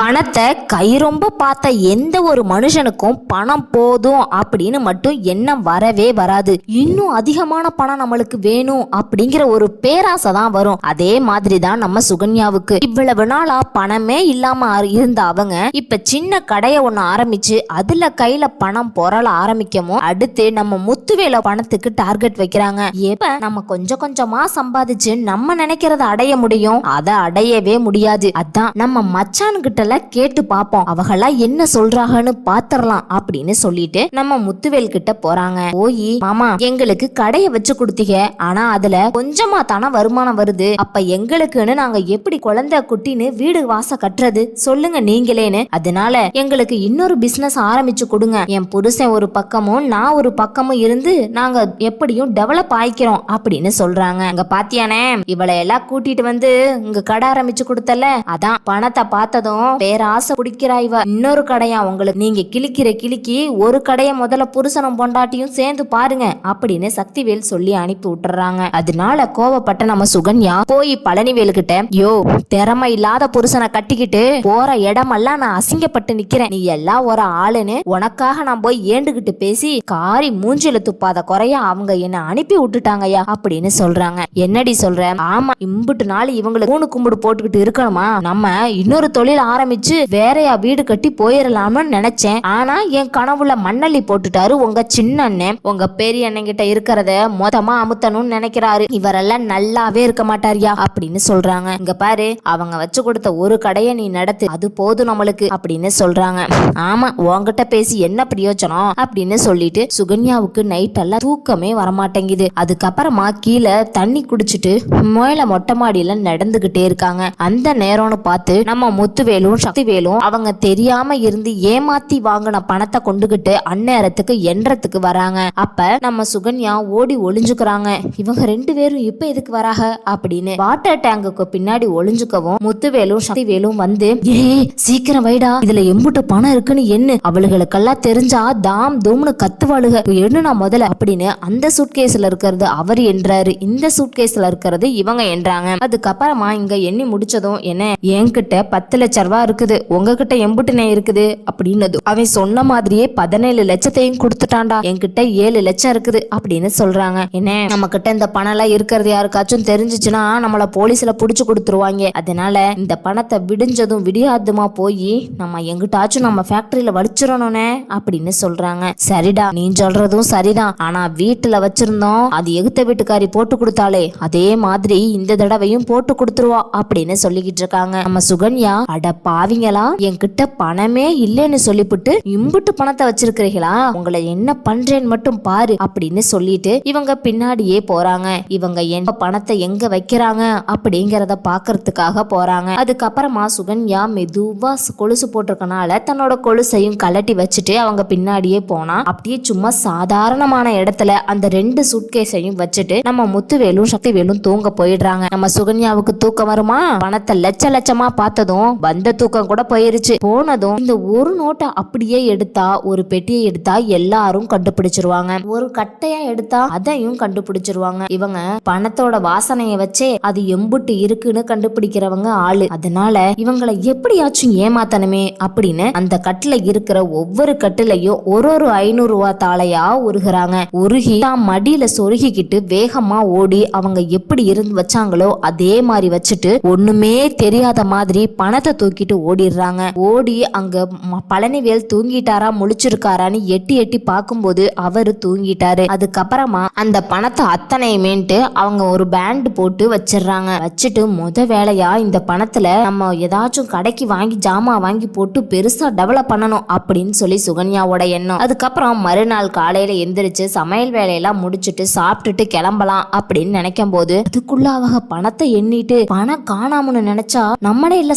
பணத்தை கை ரொம்ப பார்த்த எந்த ஒரு மனுஷனுக்கும் பணம் போதும் அப்படின்னு மட்டும் எண்ணம் வரவே வராது. இன்னும் அதிகமான பணம் நம்மளுக்கு வேணும் அப்படிங்கிற ஒரு பேராசை தான் வரும். அதே மாதிரி தான் நம்ம சுகன்யாவுக்கு. இவ்வளவு நாளா பணமே இல்லாம இருந்த அவங்க இப்ப சின்ன கடைய ஒண்ணு ஆரம்பிச்சு அதுல கையில பணம் பொருள ஆரம்பிக்கவும் அடுத்து நம்ம முத்துவேல பணத்துக்கு டார்கெட் வைக்கிறாங்க. எப்ப நம்ம கொஞ்சம் கொஞ்சமா சம்பாதிச்சு நம்ம நினைக்கிறத அடைய முடியும்? அதை அடையவே முடியாது. அதான் நம்ம மச்சான் கிட்டல கேட்டு பார்ப்போம் அவங்களா என்ன சொல்றாங்கன்னு பாத்திரலாம் அப்படின்னு சொல்லிட்டு நம்ம முத்துவேல் கிட்ட போறாங்க. போய் மாமா எங்களுக்கு கடைய வச்சு கொடுத்தீங்க. ஆனா அதுல கொஞ்சமா தானே வருமானம் வருது. அப்ப எங்களுக்குன்னு நாங்க எப்படி குழந்தை குட்டின்னு வீடு வாச கட்டுறது? சொல்லுங்க நீங்களேன்னு. அதனால எங்களுக்கு இன்னொரு பிசினஸ் ஆரம்பிச்சு கொடுங்க. என் புருஷன் ஒரு பக்கமும் நான் ஒரு பக்கமும் இருந்து நாங்க எப்படியும் டெவலப் ஆயிக்கிறோம் அப்படின்னு சொல்றாங்க. அங்க பாத்தியானே இவளை எல்லாம் கூட்டிட்டு வந்து இங்க கடை ஆரம்பிச்சு கொடுத்தல அதான் பணத்தை பார்த்ததும் பேராசை குடிக்கிறா இவ இன்னொரு கடையா உங்களுக்கு. நீங்க கிழிக்கிற கிளிக்கி ஒரு கடைய முதல்ல புருஷனும் பொண்டாட்டியும் சேர்ந்து பாருங்க. அப்படின்னு சக்திவேல் சொல்லி அனுப்பி விட்டுறாங்க. அதனால கோவப்பட்ட நம்ம சுகன்யா போய் பழனிவேலு கிட்ட யோ திறமை இல்லாத புருஷனை கட்டிக்கிட்டு போற இடமெல்லாம் நான் அசிங்கப்பட்டு நிக்கிறேன். நீ எல்லாம் ஒரு ஆளுன்னு உனக்காக நான் போய் ஏண்டுகிட்டு பேசி காரி மூஞ்சில துப்பாத குறைய அவங்க என்ன அனுப்பி விட்டுட்டாங்கய்யா அப்படின்னு சொல்றாங்க. என்னடி சொல்ற? ஆமா இம்புட்டு நாள் இவங்களுக்கு மூணு கும்பிடு போட்டுக்கிட்டு இருக்கணுமா? நம்ம இன்னொரு தொழில் ஆரம்பிச்சு வேறையா வீடு கட்டி போயிடலாம்னு நினைச்சேன். ஆனா என் கனவுல மண்ணள்ளி போட்டுட்டாரு உங்க சின்ன அண்ணன் உங்க பெரிய அண்ணன் கிட்ட இருக்கிறத மொத்தமா அமுத்தணும்னு நினைக்கிறாரு. இவரெல்லாம் நல்லாவே இருக்க மாட்டாரியா அப்படின்னு சொல்றாங்க. இங்க பாரு அவங்க வச்சு கொடுத்த ஒரு கடையை நீ நடத்து அது போதும் நம்மளுக்கு அப்படின்னு சொல்றாங்க. ஆமா உங்ககிட்ட பேசி என்ன பிரயோஜனம் அப்படின்னு சொல்லிட்டு சுகன்யாவுக்கு நைட் எல்லாம் தூக்கமே வரமாட்டேங்குது. அதுக்கப்புறமா கீழே தண்ணி குடிச்சிட்டு மேல மொட்டை மாடியில நடந்துகிட்டே இருக்காங்க. அந்த நேரம்னு பார்த்து நம்ம முத்துவேலும் சக்திவேலும் அவங்க தெரியாம இருந்து ஏமாத்தி வாங்கின பணத்தை கொண்டுகிட்டு அந்நேரத்துக்கு எண்றதுக்கு வராங்க. அப்ப நம்ம சுகன்யா ஓடி ஒளிஞ்சுக்கிறாங்க. இவங்க ரெண்டு பேரும் இப்ப எதுக்கு வராக? அப்படின்னு வாட்டர் டேங்குக்கு பின்னாடி ஒளிஞ்சுக்கவும் முத்துவேலும் சக்திவேலும் வந்து ஏய் சீக்கிரம் வைடா. இதுல எம்புட்டு பணம் இருக்குன்னு என்ன அவளுகளுக்கெல்லாம் தெரிஞ்சா தாம் தூம்னு கத்துவாளுக. என்னன்னா முதல்ல. அப்படின்னு அந்த சூட்கேஸ்ல இருக்கிறது அவர் என்றாரு. இந்த சூட்கேஸ்ல இருக்கிறது இவங்க என்றாங்க. அதுக்கப்புறமா இங்க எண்ணி முடிச்சதும் என்ன? என்கிட்ட பத்து லட்ச ரூபா இருக்குது. உங்ககிட்ட எம்புட்டுனே இருக்குது அப்படின்னது. அவன் சொன்ன மாதிரியே பதினேழு லட்சத்தையும் கொடுத்துட்டான்டா. என்கிட்ட ஏழு லட்சம் இருக்குது அப்படின்னு சொல்றாங்க. என்ன? நம்ம கிட்ட இந்த பணம் எல்லாம் இருக்கிறது யாருக்காச்சும் தெரிஞ்சிச்சுன்னா நம்மள போலீஸ்ல புடிச்சு கொடுத்துருவாங்க. அதனால இந்த பணத்தை விடிஞ்சதும் விடியாதுமா போய் நம்ம எங்கிட்டாச்சும் நம்ம ஃபேக்டரியில வலிச்சிடணும்னே அப்படின்னு சொல்றாங்க. சரிடா நீ சொல்றதும் சரிதான். ஆனா வீட்டுல வச்சிருந்தோம். அது எகுத்த வீட்டுக்காரி போட்டு கொடுத்தாலே அதே மாதிரி இந்த தடவையும் போட்டு கொடுத்துருவா அப்படின்னு சொல்லிக்கிட்டு இருக்காங்க. நம்ம சுகன்யா அடப்பா பாவிங்களா? என்கிட்ட பணமே இல்லைன்னு சொல்லிவிட்டு இம்புட்டு பணத்தை வச்சிருக்கிறீங்களா? உங்களை என்ன பண்றேன்னு மட்டும் பாரு அப்படின்னு சொல்லிட்டு இவங்க பின்னாடியே போறாங்க. இவங்க என்ன பணத்தை எங்க வைக்கிறாங்க அப்படிங்கறத பாக்குறதுக்காக போறாங்க. அதுக்கப்புறமா சுகன்யா மெதுவா கொலுசு போட்டிருக்கனால தன்னோட கொலுசையும் கலட்டி வச்சுட்டு அவங்க பின்னாடியே போனா அப்படியே சும்மா சாதாரணமான இடத்துல அந்த ரெண்டு சுட்கேஸையும் வச்சுட்டு நம்ம முத்துவேலும் சக்திவேலும் தூங்க போயிடுறாங்க. நம்ம சுகன்யாவுக்கு தூக்கம் வருமா? பணத்தை லட்ச லட்சமா பார்த்ததும் வந்த தூக்கம் கூட போயிருச்சு. போனதும் இந்த ஒரு நோட்டை அப்படியே எடுத்தா ஒரு பெட்டியை எடுத்தா எல்லாரும் கண்டுபிடிச்சிருவாங்க. ஒரு கட்டையா எடுத்தா அதையும் கண்டுபிடிச்சிருவாங்க. இவங்க பணத்தோட வாசனைய வச்சே அது எம்புட்டு இருக்குன்னு கண்டுபிடிக்கிறவங்க ஆளு. அதனால இவங்களை எப்படியாச்சும் ஏமாத்தணுமே அப்படின்னு அந்த கட்டுல இருக்கிற ஒவ்வொரு கட்டுலையும் ஒரு ஒரு ஐநூறு ரூபா தாளையா உருகுறாங்க. உருகி தான் மடியில சொருகிக்கிட்டு வேகமா ஓடி அவங்க எப்படி இருந்து வச்சாங்களோ அதே மாதிரி வச்சுட்டு ஒண்ணுமே தெரியாத மாதிரி பணத்தை தூக்கிட்டு ஓடிடுறாங்க. ஓடி அங்க பழனிவேல் தூங்கிட்டாரா முழிச்சிருக்காரான்னு எட்டி எட்டி பார்க்கும்போது அவரு தூங்கிட்டாரு. அதுக்கப்புறமா அந்த பணத்தை அத்தனையுமேன்ட்டு அவங்க ஒரு பேண்ட் போட்டு வச்சிடுறாங்க. வச்சுட்டு முத வேலையா இந்த பணத்துல நம்ம ஏதாச்சும் கடைக்கு வாங்கி ஜாமா வாங்கி போட்டு பெருசா டெவலப் பண்ணணும் அப்படின்னு சொல்லி சுகன்யாவோட எண்ணம். அதுக்கப்புறம் மறுநாள் காலையில எந்திரிச்சு சமையல் வேலையெல்லாம் முடிச்சுட்டு சாப்பிட்டுட்டு கிளம்பலாம் அப்படின்னு நினைக்கும் போது அதுக்குள்ள அவங்க பணத்தை எண்ணிட்டு பணம் காணாமனு நினைச்சா நம்மளே இல்ல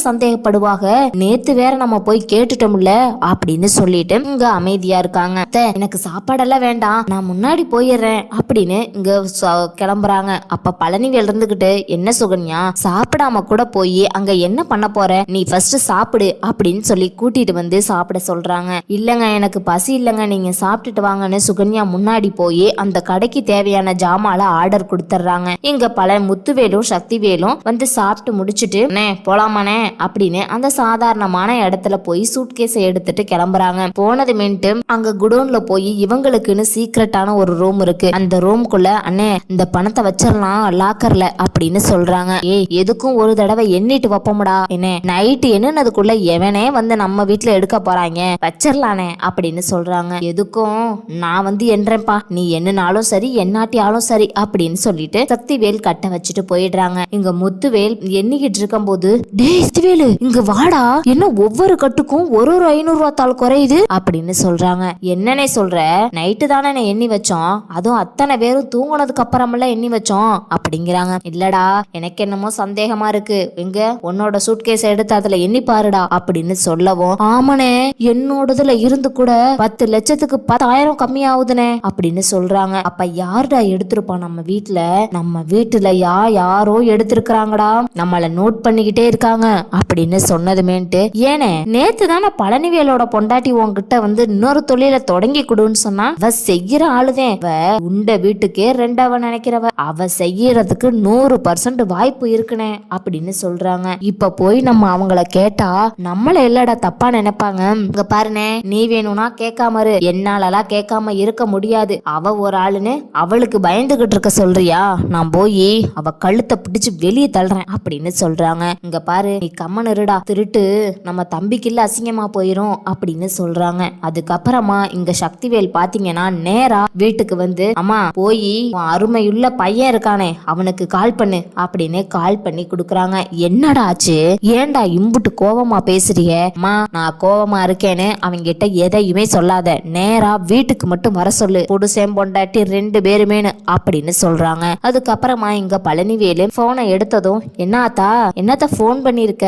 அதுக்காக நேத்து வேற நம்ம போய் கேட்டுட்டோம்ல அப்படின்னு சொல்லிட்டு இங்க அமைதியா இருக்காங்க. எனக்கு சாப்பாடெல்லாம் வேண்டாம். நான் முன்னாடி போயிடுறேன் அப்படின்னு இங்க ச- கிளம்புறாங்க. அப்ப பழனிவேல் இருந்துகிட்டு என்ன சுகன்யா? சாப்பிடாம கூட போய் அங்க என்ன பண்ண போற? நீ ஃபர்ஸ்ட் சாப்பிடு அப்படின்னு சொல்லி கூட்டிட்டு வந்து சாப்பிட சொல்றாங்க. இல்லங்க எனக்கு பசி இல்லைங்க. நீங்க சாப்பிட்டுட்டு வாங்கன்னு சுகன்யா முன்னாடி போய் அந்த கடைக்கு தேவையான ஜாமால ஆர்டர் கொடுத்துட்றாங்க. இங்க பல முத்துவேலும் சக்திவேலும் வந்து சாப்பிட்டு முடிச்சிட்டு போலாமானே அப்படின்னு அந்த சாதாரணமான இடத்துல போய் சூட்கேஸை எடுத்துட்டு கிளம்புறாங்க. போனது அங்க குடோன்ல போய் இவங்களுக்குன்னு சீக்ரெட்டான ஒரு ரூம் இருக்கு. அந்த ரூம்குள்ள அண்ணே இந்த பணத்தை வச்சிடலாம் லாக்கர்ல அப்படின்னு சொல்றாங்க. ஏய் எதுக்கும் ஒரு தடவை எண்ணிட்டு வைப்போம்டா. என்ன நைட்டு என்னன்னதுக்குள்ள எவனே வந்து நம்ம வீட்டுல எடுக்க போறாங்க? வச்சிடலானே அப்படின்னு சொல்றாங்க. எதுக்கும்? நான் வந்து என்றேன்ப்பா நீ என்னனாலும் சரி என்னாட்டியாலும் சரி அப்படின்னு சொல்லிட்டு சக்திவேல் கட்ட வச்சுட்டு போயிடுறாங்க. இங்க முத்துவேல் எண்ணிக்கிட்டு இருக்கும்போது டேய் சக்திவேலு இங்க வாடா என்ன ஒவ்வொரு கட்டுக்கும் ஒரு ஒரு ஐநூறு ரூபா தாள் குறையுது? அப்படின்னு சொல்றாங்க. என்னனே சொல்ற? நைட்டு தானே எண்ணி வச்சோம். அதுவும் அத்தனை பேரும் தூங்குனதுக்கு அப்புறமெல்லாம் எண்ணி வச்சோம். அப்படிங்கிறாங்க. இல்லடா எனக்கு என்னமோ சந்தேகமா இருக்கு. எங்க? உன்னோட சூட்கேஸ் எடுத்து அதுல எண்ணி பாருடா அப்படின்னு சொல்லவும் ஆமனே என்னோடதுல இருந்து கூட பத்து லட்சத்துக்கு பத்தாயிரம் கம்மி ஆகுதுனே அப்படின்னு சொல்றாங்க. அப்ப யாருடா எடுத்திருப்பா நம்ம வீட்டுல நம்ம வீட்டுல யா யாரோ எடுத்திருக்கிறாங்கடா. நம்மள நோட் பண்ணிக்கிட்டே இருக்காங்க அப்படின்னு சொன்ன சொன்னதுமேன்ட்டு. ஏனே நேத்து தானே பழனிவேலோட பொண்டாட்டி உன்கிட்ட வந்து இன்னொரு தொழில தொடங்கி கொடுன்னு சொன்னா அவ செய்யற ஆளுதேன் அவ உண்ட வீட்டுக்கே ரெண்டாவ நினைக்கிறவ. அவ செய்யறதுக்கு நூறு பர்சன்ட் வாய்ப்பு இருக்குனே அப்படின்னு சொல்றாங்க. இப்ப போய் நம்ம அவங்கள கேட்டா நம்மள இல்லடா தப்பா நினைப்பாங்க. இங்க பாருனே நீ வேணும்னா கேட்காம இரு. என்னாலலாம் கேட்காம இருக்க முடியாது. அவ ஒரு ஆளுன்னு அவளுக்கு பயந்துகிட்டு இருக்க சொல்றியா? நான் போய் அவ கழுத்தை பிடிச்சு வெளியே தள்ளுறேன் அப்படின்னு சொல்றாங்க. இங்க பாரு நீ கம்மன் இருடா. திருட்டு நம்ம தம்பிக்குள்ள அசிங்கமா போயிரும் அப்படின்னு சொல்றாங்க. அதுக்கப்புறமா இங்க சக்திவேல் பாத்தீங்கன்னா நேரா வீட்டுக்கு வந்து அம்மா போய் அருமையுள்ள பையன் இருக்கானே அவனுக்கு கால் பண்ணு அப்படின்னு கால் பண்ணி கொடுக்குறாங்க. என்னடா ஆச்சு? ஏன்டா இம்புட்டு கோவமா பேசுறிய? அம்மா நான் கோவமா இருக்கேன்னு அவங்கிட்ட எதையுமே சொல்லாத. நேரா வீட்டுக்கு மட்டும் வர சொல்லு. புடுசேம் பொண்டாட்டி ரெண்டு பேருமேனு அப்படின்னு சொல்றாங்க. அதுக்கப்புறமா இங்க பழனிவேலு போனை எடுத்ததும் என்னாத்தா என்னத்த ஃபோன் பண்ணிருக்க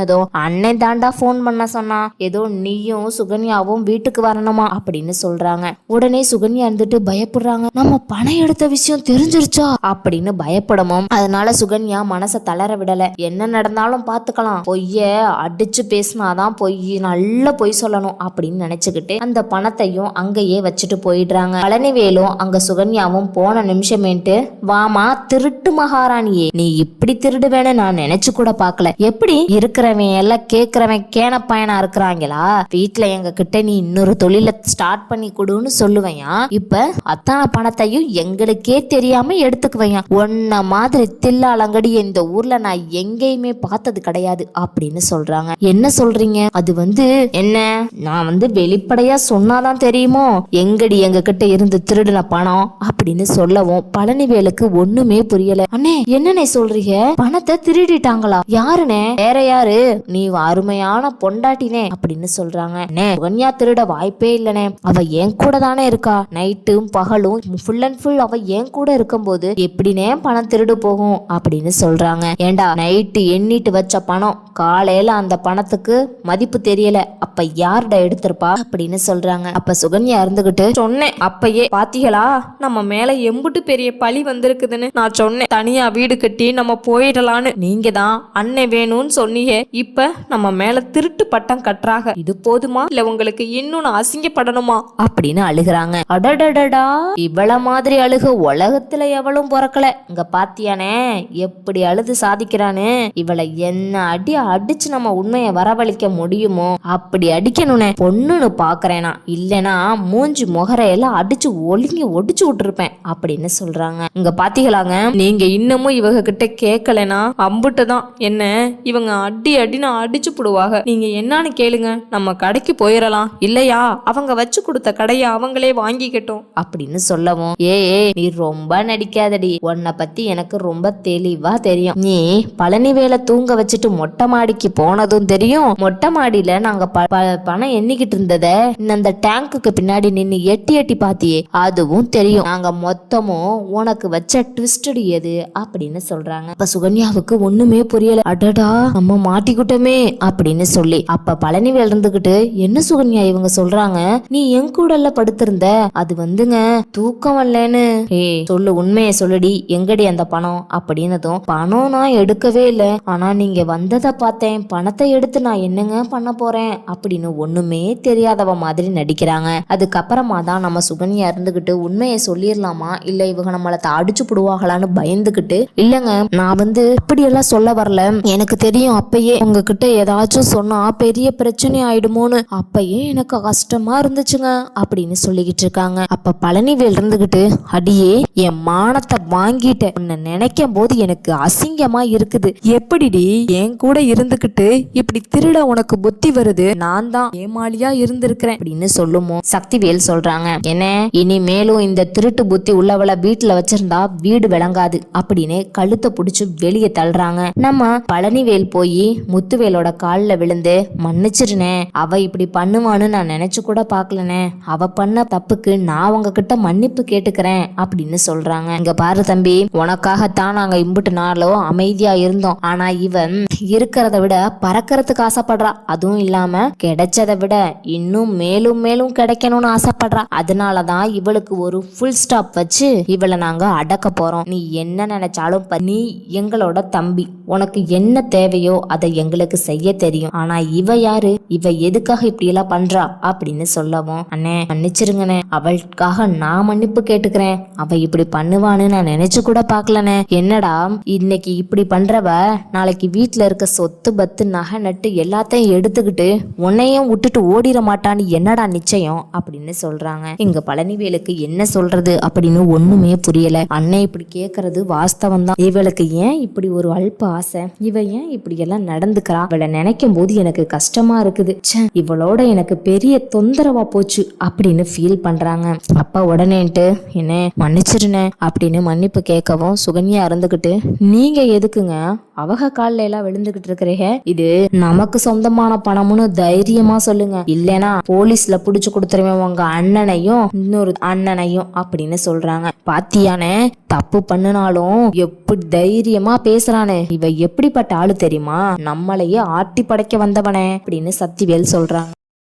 சொன்னதும் அண்ணன் தாண்டா ஃபோன் பண்ண சொன்னா ஏதோ நீயும் சுகன்யாவும் வீட்டுக்கு வரணுமா? அப்படின்னு சொல்றாங்க. உடனே சுகன்யா இருந்துட்டு பயப்படுறாங்க. நம்ம பணம் எடுத்த விஷயம் தெரிஞ்சிருச்சா? அப்படின்னு பயப்படமும் அதனால சுகன்யா மனசை தளர விடல. என்ன நடந்தாலும் பாத்துக்கலாம். பொய்ய அடிச்சு பேசினாதான் பொய் நல்ல பொய் சொல்லணும் அப்படின்னு நினைச்சுக்கிட்டு அந்த பணத்தையும் அங்கேயே வச்சுட்டு போயிடுறாங்க. பழனிவேலும் அங்க சுகன்யாவும் போன நிமிஷமேட்டு வாமா திருட்டு மகாராணியே நீ இப்படி திருடுவேன்னு நான் நினைச்சு கூட பாக்கல. எப்படி இருக்கிற இருக்கிறவன் எல்லாம் கேக்குறவன் கேன பயனா இருக்கிறாங்களா? வீட்டுல எங்க கிட்ட நீ இன்னொரு தொழில ஸ்டார்ட் பண்ணி கொடுன்னு சொல்லுவையா. இப்ப அத்தனை பணத்தையும் எங்களுக்கே தெரியாம எடுத்துக்குவையா. உன்ன மாதிரி தில்லாலங்கடி இந்த ஊர்ல நான் எங்கேயுமே பார்த்தது கிடையாது அப்படின்னு சொல்றாங்க. என்ன சொல்றீங்க? அது வந்து என்ன? நான் வந்து வெளிப்படையா சொன்னாதான் தெரியுமோ? எங்கடி எங்க கிட்ட இருந்து திருடின பணம்? அப்படின்னு சொல்லவும் பழனிவேலுக்கு ஒண்ணுமே புரியல. அண்ணே என்னண்ணே சொல்றீங்க? பணத்தை திருடிட்டாங்களா? யாருனே வேற யாரு? நீ அருமையான பொண்டாட்டினே அப்படின்னு சொல்றாங்க. அண்ணே சுகன்யா திருட வாய்ப்பே இல்லனே அவ என் கூட தானே இருக்கா? நைட்டும் பகலும் ஃபுல் அண்ட் ஃபுல் அவ என் கூட இருக்கும்போது எப்படினே பணம் திருடு போகும் அப்படின்னு சொல்றாங்க. ஏண்டா நைட்டு எண்ணிட்டு வச்ச பணம் காலையில அந்த பணத்துக்கு மதிப்பு தெரியல. அப்ப யார்டா எடுத்திருப்பா அப்படின்னு சொல்றாங்க. அப்ப சுகன்யா இருந்துகிட்டு சொன்னேன் அப்பயே பாத்தீங்களா நம்ம மேல எம்புட்டு பெரிய பழி வந்திருக்குதுன்னு நான் சொன்னேன். தனியா வீடு கட்டி நம்ம போயிடலான்னு. நீங்க தான் அண்ணன் வேணும்னு சொன்னீங்க. இப்ப நம்ம மேல திருட்டு பட்டம் கட்டுறாங்க. இது போதுமா? இல்ல உங்களுக்கு இன்னும் நான் அசிங்கப்படணுமா? அப்படின்னு அழுகுறாங்க. அடடடடா. இவள மாதிரி அழுக உலகத்துல எவளும் பிறக்கல. இங்க பாத்தியானே எப்படி அழுது சாதிக்கிறானு? இவளை என்ன அடி அடிச்சு நம்ம உண்மையை வரவழைக்க முடியுமோ? அப்படி அடிக்கணும்னே. பொண்ணுன்னு பாக்குறேனா? இல்லனா மூஞ்சி முகரையெல்லாம் அடிச்சு ஒழுங்கி ஒடிச்சு விட்டுருப்பேன் அப்படின்னு சொல்றாங்க. இங்க பாத்தீங்களாங்க? நீங்க இன்னமும் இவங்க கிட்ட கேட்கலனா அம்புட்டு தான் என்ன? இவங்க அடி அப்படின்னு அடிச்சு போடுவாங்க. நீங்க என்னன்னு கேளுங்க. நம்ம கடைக்கு போயிடலாம் இல்லையா? அவங்க வச்சு கொடுத்த கடையை அவங்களே வாங்கிக்கட்டும். அப்படின்னு சொல்லவும். ஏ நீ ரொம்ப நடிக்காதடி. உன்னை பத்தி எனக்கு ரொம்ப தெளிவா தெரியும். நீ பழனி வேலை தூங்க வச்சுட்டு மொட்டை மாடிக்கு போனதும் தெரியும். மொட்டை மாடியில நாங்க ப- ப- பணம் எண்ணிக்கிட்டு இருந்தத அந்த டேங்குக்கு பின்னாடி நின்னு எட்டி எட்டி பாத்தியே. அதுவும் தெரியும். நாங்க மொத்தமும் உனக்கு வச்ச ட்விஸ்டடி எது? அப்படின்னு சொல்றாங்க. இப்ப சுகன்யாவுக்கு ஒண்ணுமே புரியல. அடடா நம்ம மாட்டி மாட்டிக்கிட்டோமே அப்படின்னு சொல்லி அப்ப பழனிவேல் இருந்துகிட்டு என்ன சுகன்யா இவங்க சொல்றாங்க? நீ என் கூடல படுத்திருந்த? அது வந்துங்க தூக்கம் வரலன்னு. ஏய் சொல்லு உண்மையை சொல்லுடி. எங்கடி அந்த பணம்? அப்படின்னதும் பணம் நான் எடுக்கவே இல்ல. ஆனா நீங்க வந்ததை பார்த்தேன். பணத்தை எடுத்து நான் என்னங்க பண்ண போறேன்? அப்படின்னு ஒண்ணுமே தெரியாதவ மாதிரி நடிக்கிறாங்க. அதுக்கப்புறமா தான் நம்ம சுகன்யா இருந்துகிட்டு உண்மையை சொல்லிடலாமா? இல்ல இவங்க நம்மளை அடிச்சு புடுவாங்களான்னு பயந்துகிட்டு இல்லங்க நான் வந்து இப்படி எல்லாம் சொல்ல வரல. எனக்கு தெரியும் அப்பயே உங்ககிட்ட ஏதாச்சும் சொன்னா பெரிய பிரச்சனை ஆயிடுமோன்னு அப்பயே எனக்கு கஷ்டமா இருந்துச்சுங்க அப்படின்னு சொல்லிக்கிட்டு இருக்காங்க. அப்ப பழனிவேல் இருந்துகிட்டு அடியே என் மானத்தை வாங்கிட்டேன். உன்னை நினைக்கும் போது எனக்கு அசிங்கமா இருக்குது. எப்படிடி என் கூட இருந்துகிட்டு இப்படி திருட உனக்கு புத்தி வருது? நான் தான் ஏமாளியா இருந்திருக்கிறேன். அப்படின்னு சொல்லுமோ? சக்திவேல் சொல்றாங்க என்ன? இனி மேலும் இந்த திருட்டு புத்தி உள்ளவள வீட்டுல வச்சிருந்தா வீடு விளங்காது. அப்படின்னு கழுத்தை புடிச்சு வெளியே தள்ளுறாங்க. நம்ம பழனிவேல் போய் முத்துவேலோட காலில் விழுந்து மன்னிச்சிருனே அவ இப்படி பண்ணுவான்னு நான் நினைச்சு கூட பார்க்கலனே அவ பண்ண தப்புக்கு நான் உங்ககிட்ட மன்னிப்பு கேட்டுக்கிறேன் அப்படின்னு சொல்றாங்க. இங்க பாரு தம்பி உனக்காகத்தான் நாங்க இம்புட்டு நாளோ அமைதியா இருந்தோம். ஆனா இவன் இருக்கிறத விட பறக்கறதுக்கு ஆசைப்படுறா. அதுவும் இல்லாம கிடைச்சதை விட இன்னும் மேலும் மேலும் கிடைக்கணும்னு ஆசைப்படுறா. அதனாலதான் இவளுக்கு ஒரு ஃபுல் ஸ்டாப் வச்சு இவளை நாங்க அடக்க போறோம். நீ என்ன நினைச்சாலும் நீ எங்களோட தம்பி. உனக்கு என்ன தேவையோ அதை எங்களுக்கு செய்ய தெரியும். ஆனா இவ யாரு? இவ எதுக்காக இப்படி எல்லாம் பண்றா? அப்படின்னு சொல்லவும் அண்ணே மன்னிச்சிருங்கண்ணே. அவளுக்காக நான் மன்னிப்பு கேட்டுக்கிறேன். அவ இப்படி பண்ணுவான்னு நான் நினைச்சு கூட பாக்கலண்ணே என்னடா இன்னைக்கு இப்படி பண்றவ நாளைக்கு வீட்டுல இருக்க சொத்து பத்து நகை நட்டு எல்லாத்தையும் எடுத்துக்கிட்டு உன்னையும் விட்டுட்டு ஓடிட மாட்டான்னு என்னடா நிச்சயம் அப்படின்னு சொல்றாங்க. இங்க பழனிவேலுக்கு என்ன சொல்றது அப்படின்னு ஒண்ணுமே புரியல. அண்ணன் இப்படி கேக்குறது வாஸ்தவம் தான். இவளுக்கு ஏன் இப்படி ஒரு அல்ப ஆசை? இவ ஏன் இப்படி எல்லாம் நடந்துக்கிறா? இவளை நினைக்கும் போது எனக்கு கஷ்டமா இருக்குது. ச்சே, இவளோட எனக்கு பெரிய தொந்தரவா போச்சு அப்படின்னு ஃபீல் பண்றாங்க. அப்பா உடனேன்ட்டு என்ன மன்னிச்சிருனே அப்படின்னு மன்னிப்பு கேட்கவும் சுகன்யா இருந்துகிட்டு நீங்க எதுக்குங்க? அவக கால்ல எல்லாம் விழுந்துகிட்டு இருக்கிறீங்க? இது நமக்கு சொந்தமான பணம்னு தைரியமா சொல்லுங்க. இல்லனா போலீஸ்ல புடிச்சு கொடுத்துருவேன் உங்க அண்ணனையும் இன்னொரு அண்ணனையும் அப்படின்னு சொல்றாங்க. பாத்தியானே? தப்பு பண்ணுனாலும் எப்படி தைரியமா பேசுறானே? இவ எப்படிப்பட்ட ஆளு தெரியுமா? நம்மளையே ஆட்டி படைக்க வந்தவனே அப்படின்னு சத்திவேல் சொல்றாங்க.